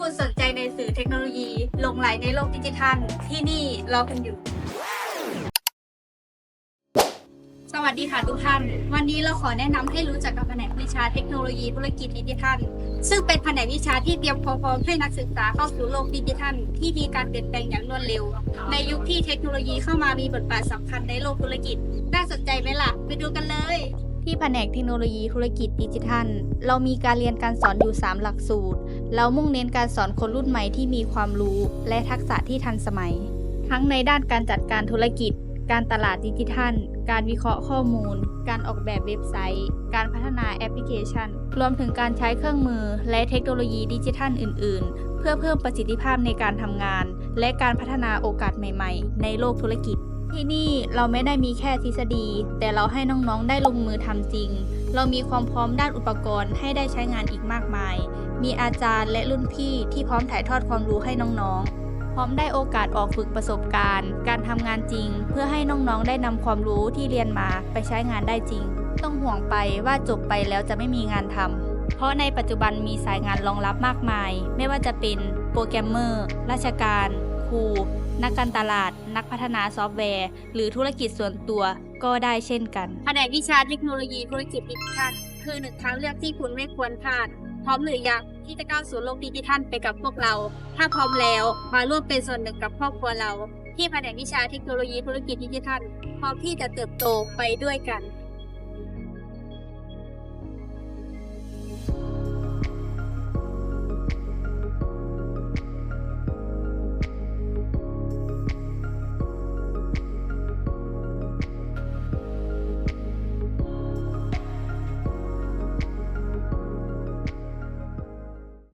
คุณสนใจในสื่อเทคโนโลยีลงไหลในโลกดิจิทัล ที่นี่รอคุณอยู่ สวัสดีค่ะทุกท่าน วันนี้เราขอแนะนำให้รู้จักกับแผนกวิชาเทคโนโลยีธุรกิจดิจิทัล ซึ่งเป็นแผนกวิชาที่เตรียมความพร้อมให้นักศึกษาเข้าสู่โลกดิจิทัล ที่มีการเปลี่ยนแปลงอย่างรวดเร็ว ในยุคที่เทคโนโลยีเข้ามามีบทบาทสำคัญในโลกธุรกิจ น่าสนใจไหมล่ะ ไปดูกันเลย ที่แผนกเทคโนโลยีธุรกิจดิจิทัล เรามีการเรียนการสอนอยู่ 3 หลักสูตร เรามุ่งเน้นการสอนคนรุ่นใหม่ที่มีความรู้และทักษะที่ทันสมัย ทั้งในด้านการจัดการธุรกิจ การตลาดดิจิทัล การวิเคราะห์ข้อมูล การออกแบบเว็บไซต์ การพัฒนาแอปพลิเคชัน รวมถึงการใช้เครื่องมือและเทคโนโลยีดิจิทัลอื่น ๆ เพื่อเพิ่มประสิทธิภาพในการทำงาน และการพัฒนาโอกาสใหม่ ๆ ในโลกธุรกิจ ที่นี่เราไม่ได้มีแค่ทฤษฎี แต่เราให้น้องๆได้ลงมือทำจริง เรามีความพร้อมด้านอุปกรณ์ให้ได้ใช้งานอีกมากมาย มีอาจารย์และรุ่นพี่ที่พร้อมถ่ายทอดความรู้ให้น้องๆ พร้อมได้โอกาสออกฝึกประสบการณ์ การทำงานจริง เพื่อให้น้องๆได้นำความรู้ที่เรียนมาไปใช้งานได้จริง ต้องห่วงไปว่าจบไปแล้วจะไม่มีงานทำเพราะในปัจจุบันมีสายงานรองรับมากมาย ไม่ว่าจะเป็นโปรแกรมเมอร์ ราชการ ครู นักการตลาด นักพัฒนาซอฟต์แวร์ หรือธุรกิจส่วนตัวก็ได้เช่นกันแผนกวิชาเทคโนโลยีธุรกิจดิจิทัลคือหนึ่งทางเลือกที่คุณไม่ควรพลาด พร้อมหรือยังที่จะก้าวสู่โลกดิจิทัลไปกับพวกเรา ถ้าพร้อมแล้วมาร่วมเป็นส่วนหนึ่งกับครอบครัวเรา ที่แผนกวิชาเทคโนโลยีธุรกิจดิจิทัลพร้อมที่จะเติบโตไปด้วยกัน